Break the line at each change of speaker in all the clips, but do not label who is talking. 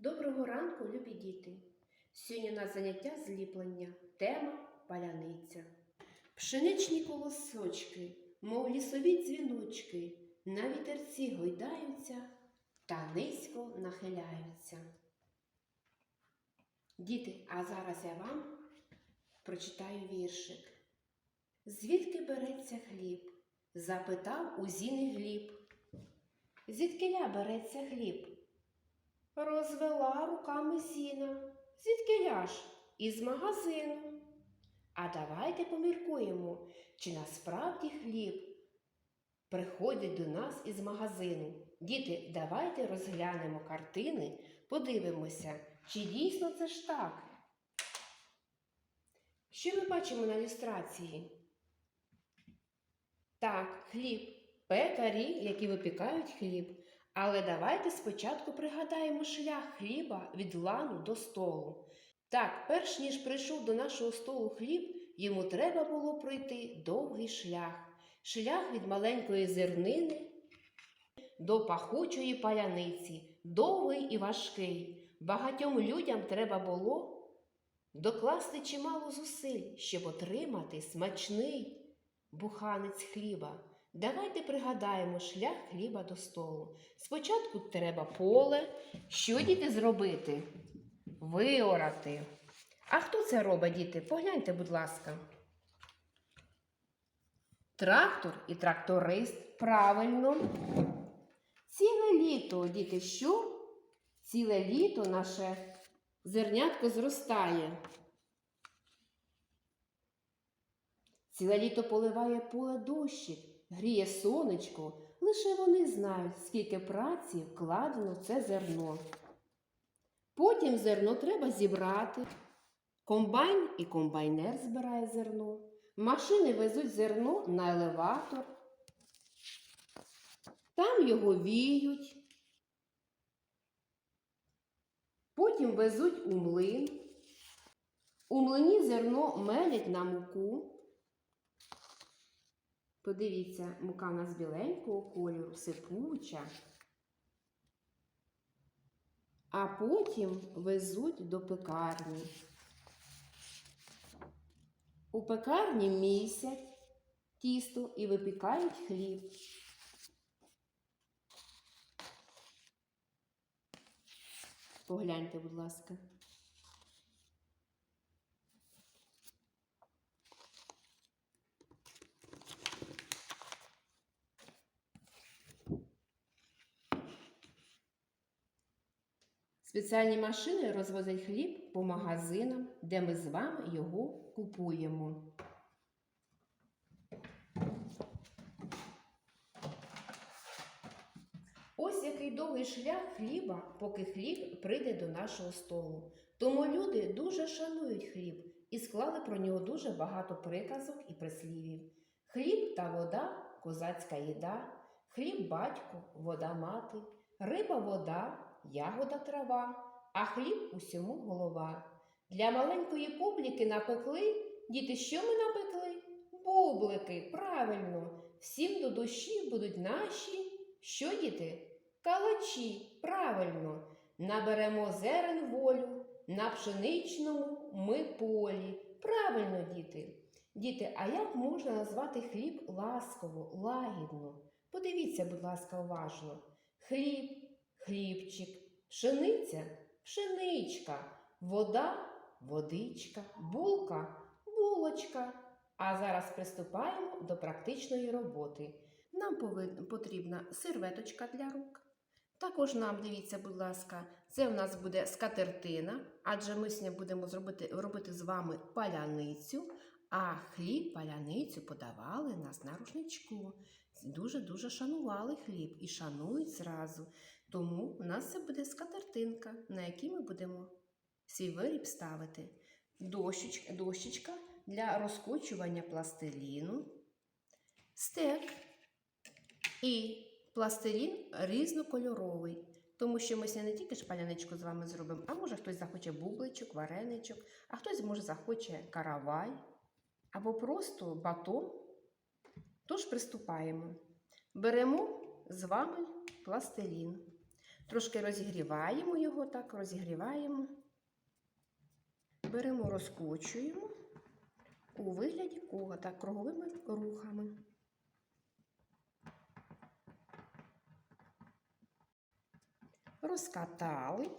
Доброго ранку, любі діти! Сьогодні у заняття зліплення. Тема паляниця. Пшеничні колосочки, мов лісові дзвіночки, на вітерці гойдаються та низько нахиляються. Діти, а зараз я вам прочитаю віршик. Звідки береться хліб? запитав у Зіни Гліб. Звідкиля береться хліб? Розвела руками сіна. Звідкиля ж? Із магазину. А давайте поміркуємо, чи насправді хліб приходить до нас із магазину. Діти, давайте розглянемо картини, подивимося, чи дійсно це ж так. Що ми бачимо на ілюстрації? Так, хліб, пекарі, які випікають хліб. Але давайте спочатку пригадаємо шлях хліба від лану до столу. Так, перш ніж прийшов до нашого столу хліб, йому треба було пройти довгий шлях. Шлях від маленької зернини до пахучої паляниці, довгий і важкий. Багатьом людям треба було докласти чимало зусиль, щоб отримати смачний буханець хліба. Давайте пригадаємо шлях хліба до столу. Спочатку треба поле. Що діти зробити? Виорати. А хто це робить, діти? Погляньте, будь ласка. Трактор і тракторист. Правильно. Ціле літо, діти, що? Ціле літо наше зернятко зростає. Ціле літо поливає поле дощик, гріє сонечко, лише вони знають, скільки праці вкладено це зерно. Потім зерно треба зібрати. Комбайн і комбайнер збирає зерно. Машини везуть зерно на елеватор. Там його віють. Потім везуть у млин. У млині зерно мелять на муку. Подивіться, мука в нас біленького кольору, сипуча. А потім везуть до пекарні. У пекарні місять тісто і випікають хліб. Погляньте, будь ласка. Спеціальні машини розвозять хліб по магазинам, де ми з вами його купуємо. Ось який довгий шлях хліба, поки хліб прийде до нашого столу. Тому люди дуже шанують хліб і склали про нього дуже багато приказок і прислівів. Хліб та вода козацька їда, хліб батько, вода мати, риба вода, ягода трава, а хліб усьому голова. Для маленької публіки напекли. Діти, що ми напекли? Бублики, правильно, всім до душі будуть наші. Що, діти? Калачі, правильно, наберемо зерен волю, на пшеничному ми полі. Правильно, діти. Діти, а як можна назвати хліб ласково, лагідно? Подивіться, будь ласка, уважно. Хліб, хлібчик, пшениця, пшеничка, вода, водичка, булка, булочка. А зараз приступаємо до практичної роботи. Нам потрібна серветочка для рук. Також нам, дивіться, будь ласка, це в нас буде скатертина, адже ми сьогодні будемо зробити, робити з вами паляницю, а хліб, паляницю подавали нас на рушничку. Дуже-дуже шанували хліб і шанують зразу. Тому у нас це буде скатертинка, на якій ми будемо свій виріб ставити. Дощечка, дощечка для розкочування пластиліну, стек і пластилін різнокольоровий. Тому що ми сьогодні не тільки шпаляничку з вами зробимо, а може хтось захоче бубличок, вареничок, а хтось може захоче каравай або просто батон. Тож приступаємо. Беремо з вами пластилін. Трошки розігріваємо його, так, розігріваємо. Беремо, розкочуємо у вигляді кола, так, круговими рухами. Розкатали.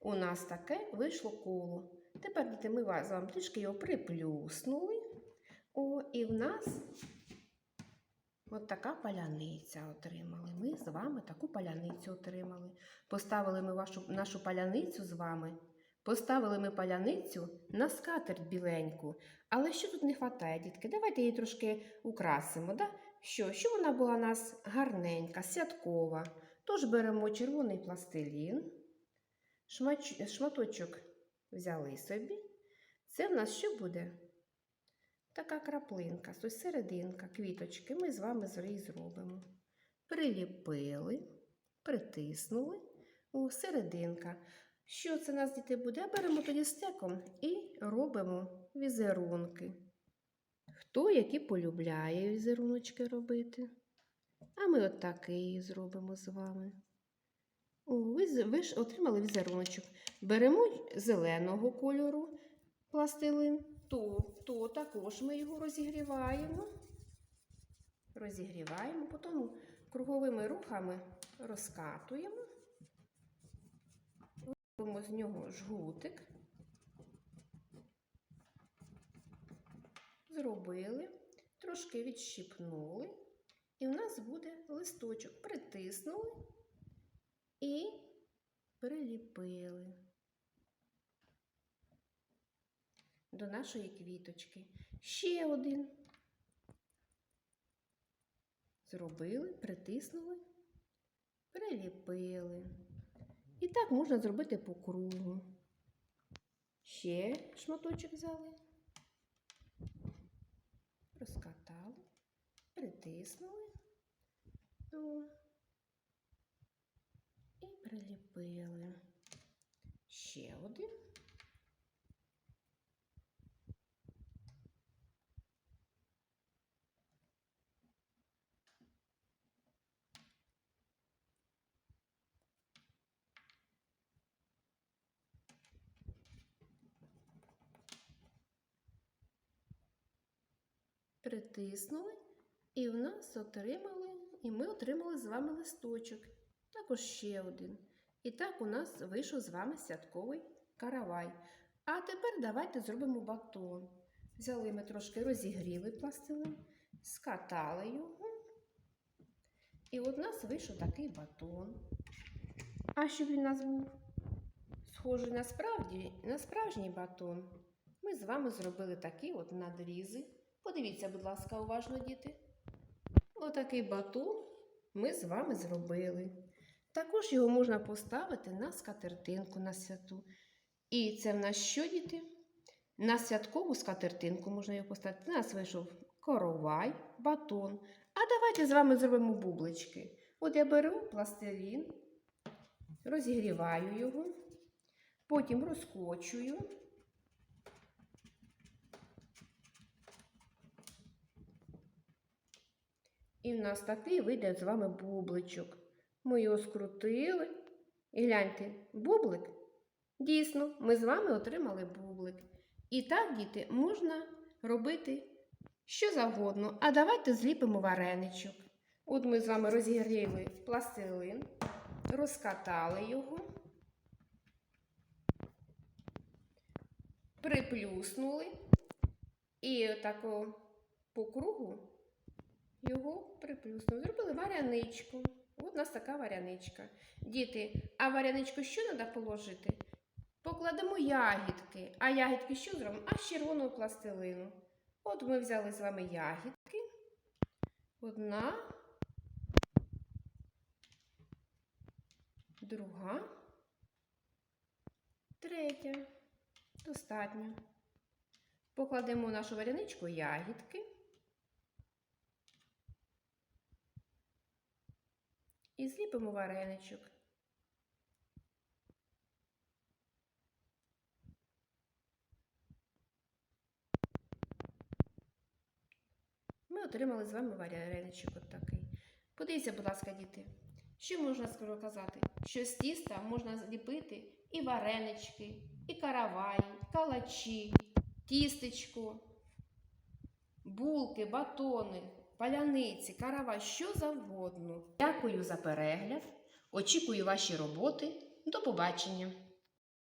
У нас таке вийшло коло. Тепер діти, ми з трішки його приплюснули. О, і в нас от така паляниця отримали. Ми з вами таку паляницю отримали. Поставили ми вашу, нашу паляницю з вами. Поставили ми паляницю на скатерть біленьку. Але що тут не вистачає, дітки? Давайте її трошки украсимо. Да? Що? Щоб вона була у нас гарненька, святкова. Тож беремо червоний пластилін, шмач- шматочок взяли собі. Це в нас що буде? Така краплинка, ось серединка, квіточки. Ми з вами її зробимо. Приліпили, притиснули. О, серединка. Що це нас діти буде? Беремо тоді стеком і робимо візерунки. Хто які полюбляє візеруночки робити? А ми от такий зробимо з вами. О, ви, ви ж отримали візеруночок. Беремо зеленого кольору пластилин, то, то також ми його розігріваємо. Розігріваємо, потім круговими рухами розкатуємо. Робимо з нього жгутик. Зробили, трошки відщипнули. І в нас буде листочок. Притиснули і приліпили до нашої квіточки. Ще один. Зробили, притиснули, приліпили. І так можна зробити по кругу. Ще шматочок взяли, розкатали, притиснули. О, і приліпили. Ще один. Притиснули, і в нас отримали, і ми отримали з вами листочок. Також ще один. І так у нас вийшов з вами святковий каравай. А тепер давайте зробимо батон. Взяли ми трошки розігріли пластилин, скатали його. І от у нас вийшов такий батон. А щоб він у нас був схожий на, справді, на справжній батон, ми з вами зробили такі от надрізи. Подивіться, будь ласка, уважно, діти. Отакий батон ми з вами зробили. Також його можна поставити на скатертинку на святу. І це в нас що, діти? На святкову скатертинку можна його поставити. У нас вийшов коровай, батон. А давайте з вами зробимо бублички. От я беру пластилін, розігріваю його, потім розкочую. І в нас такий вийде з вами бубличок. Ми його скрутили. І гляньте, бублик. Дійсно, ми з вами отримали бублик. І так, діти, можна робити що завгодно. А давайте зліпимо вареничок. От ми з вами розігріли пластилин, розкатали його, приплюснули і отако по кругу його приплюснули. Зробили варяничку. От у нас така варяничка. Діти, а варяничку що треба положити? Покладемо ягідки. А ягідки що зробимо? А з червоного пластилину. От ми взяли з вами ягідки. Одна, друга, третя. Достатньо. Покладемо в нашу варяничку ягідки. І зліпимо вареничок. Ми отримали з вами вареничок от такий. Подивіться, будь ласка, діти. Що можна скоро казати? Що з тіста можна зліпити і варенички, і караваї, калачі, тістечко, булки, батони, паляниці, карава, що завгодно. Дякую за перегляд. Очікую ваші роботи. До побачення!